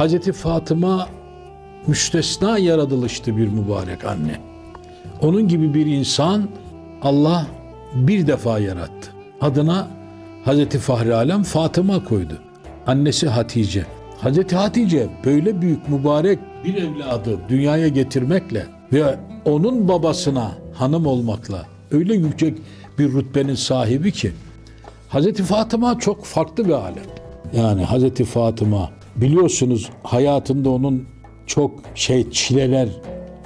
Hazreti Fatıma müstesna yaratılıştı bir mübarek anne. Onun gibi bir insan Allah bir defa yarattı. Adına Hazreti Fahri Alem Fatıma koydu. Annesi Hatice. Hazreti Hatice böyle büyük mübarek bir evladı dünyaya getirmekle ve onun babasına hanım olmakla öyle yüksek bir rütbenin sahibi ki Hazreti Fatıma çok farklı bir alem. Yani Hazreti Fatıma biliyorsunuz hayatında onun çok şey çileler,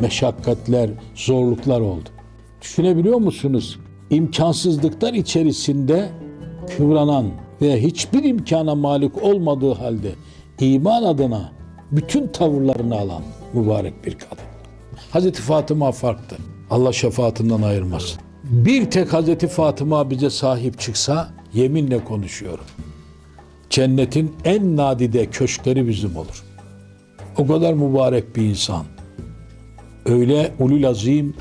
meşakkatler, zorluklar oldu. Düşünebiliyor musunuz? İmkansızlıklar içerisinde kıvranan ve hiçbir imkana malik olmadığı halde iman adına bütün tavırlarını alan mübarek bir kadın. Hazreti Fatıma farklı. Allah şefaatinden ayırmasın. Bir tek Hazreti Fatıma bize sahip çıksa yeminle konuşuyorum. Cennetin en nadide köşkleri bizim olur. O kadar mübarek bir insan. Öyle ulul azim,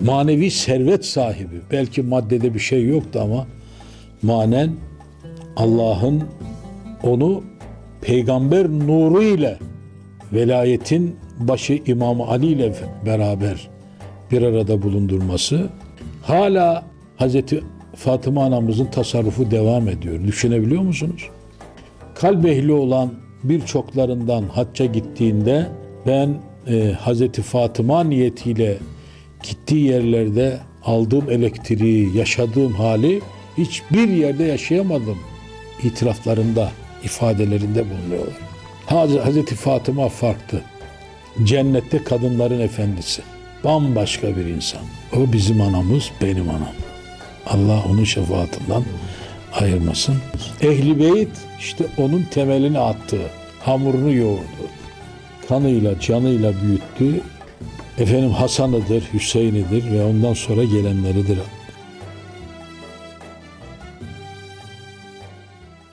manevi servet sahibi. Belki maddede bir şey yoktu ama manen Allah'ın onu peygamber nuru ile velayetin başı İmam Ali ile beraber bir arada bulundurması hala Hazreti Fatıma anamızın tasarrufu devam ediyor. Düşünebiliyor musunuz? Kalp ehli olan birçoklarından hacca gittiğinde ben e, Hazreti Fatıma niyetiyle gittiği yerlerde aldığım elektriği, yaşadığım hali hiçbir yerde yaşayamadım. İtiraflarında, ifadelerinde bulunuyorlar. Haz- Hazreti Fatıma farklı. Cennette kadınların efendisi. Bambaşka bir insan. O bizim anamız, benim anam. Allah onun şefaatinden ayırmasın. Ehli Beyt işte onun temelini attı. Hamurunu yoğurdu. Kanıyla, canıyla büyüttü. Efendim Hasan'ıdır, Hüseyin'idir ve ondan sonra gelenleridir